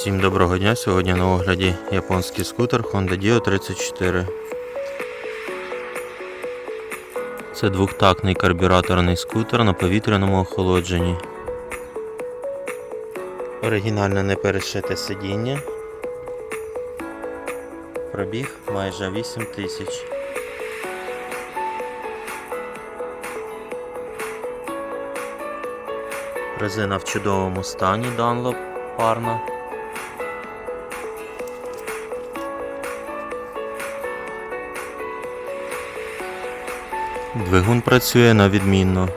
Всім доброго дня! Сьогодні на огляді японський скутер Honda Dio 34. Це двохтактний карбюраторний скутер на повітряному охолодженні. Оригінальне не перешите сидіння. Пробіг майже 8 тисяч. Резина в чудовому стані Dunlop парна. Двигун працює на відмінно.